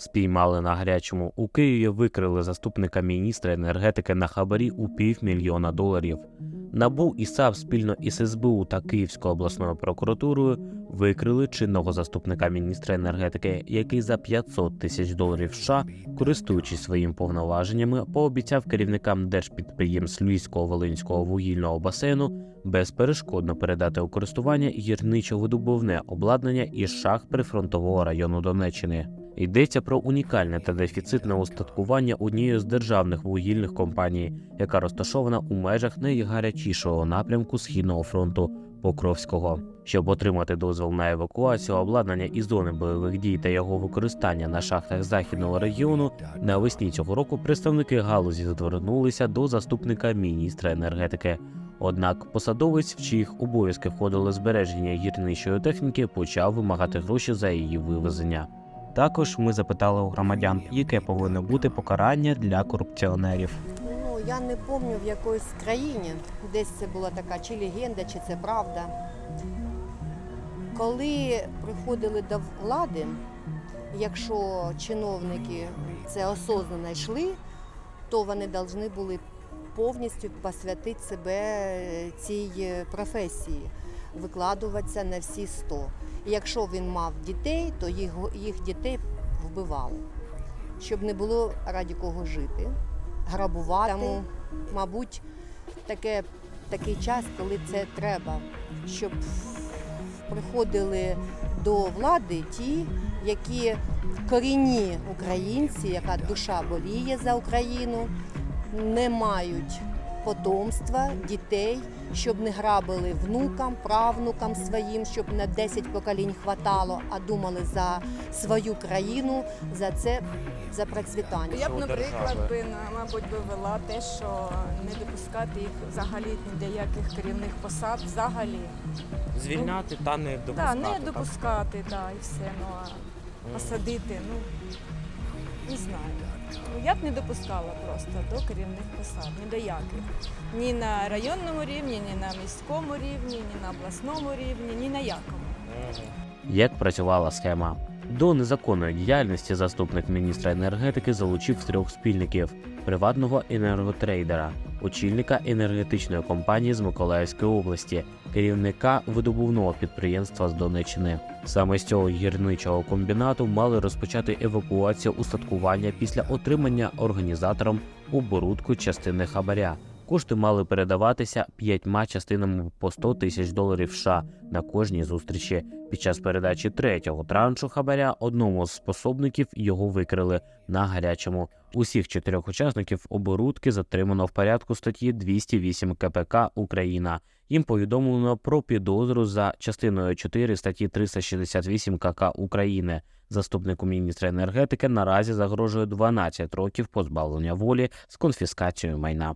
Спіймали на гарячому. У Києві викрили заступника міністра енергетики на хабарі у півмільйона доларів. НАБУ і САП спільно із СБУ та Київською обласною прокуратурою викрили чинного заступника міністра енергетики, який за 500 тисяч доларів США, користуючись своїм повноваженнями, пообіцяв керівникам держпідприємств Львівського волинського вугільного басейну безперешкодно передати у користування гірничо-видобувне обладнання із шахт прифронтового району Донеччини. Йдеться про унікальне та дефіцитне устаткування однієї з державних вугільних компаній, яка розташована у межах найгарячішого напрямку східного фронту Покровського. Щоб отримати дозвіл на евакуацію обладнання із зони бойових дій та його використання на шахтах західного регіону, навесні цього року представники галузі звернулися до заступника міністра енергетики. Однак посадовець, в чиїх обов'язки входило збереження гірничої техніки, почав вимагати гроші за її вивезення. Також ми запитали у громадян, яке повинно бути покарання для корупціонерів. Ну, я не пам'ятаю в якоїсь країні, десь це була така чи легенда, чи це правда. Коли приходили до влади, якщо чиновники це осознанно йшли, то вони повинні були повністю посвятити себе цій професії, викладуватися на всі 100. І якщо він мав дітей, то їх, їх дітей вбивали, щоб не було раді кого жити грабувати. Тому, мабуть, таке, такий час, коли це треба, щоб приходили до влади ті, які корінні українці, яка душа боліє за Україну, не мають потомства, дітей, щоб не грабили внукам, правнукам своїм, щоб на 10 поколінь хватало, а думали за свою країну, за це, за процвітання. Я б, наприклад, би, мабуть, би вела те, що не допускати їх взагалі ні до яких керівних посад взагалі. Звільняти та не Так, допускати. не допускати, так, і все. Ну, а посадити, ну не знаю. Ну, я б не допускала просто до керівних посад, ні до яких. Ні на районному рівні, ні на міському рівні, ні на обласному рівні, ні на якому. Як працювала схема? До незаконної діяльності заступник міністра енергетики залучив трьох спільників: приватного енерготрейдера, очільника енергетичної компанії з Миколаївської області, керівника видобувного підприємства з Донеччини. Саме з цього гірничого комбінату мали розпочати евакуацію устаткування після отримання організатором оборудку частини хабаря. Кошти мали передаватися п'ятьма частинами по 100 тисяч доларів США на кожній зустрічі. Під час передачі третього траншу хабаря одному з способників його викрили на гарячому. Усіх чотирьох учасників оборудки затримано в порядку статті 208 КПК Україна. Їм повідомлено про підозру за частиною 4 статті 368 КК України. Заступнику міністра енергетики наразі загрожує 12 років позбавлення волі з конфіскацією майна.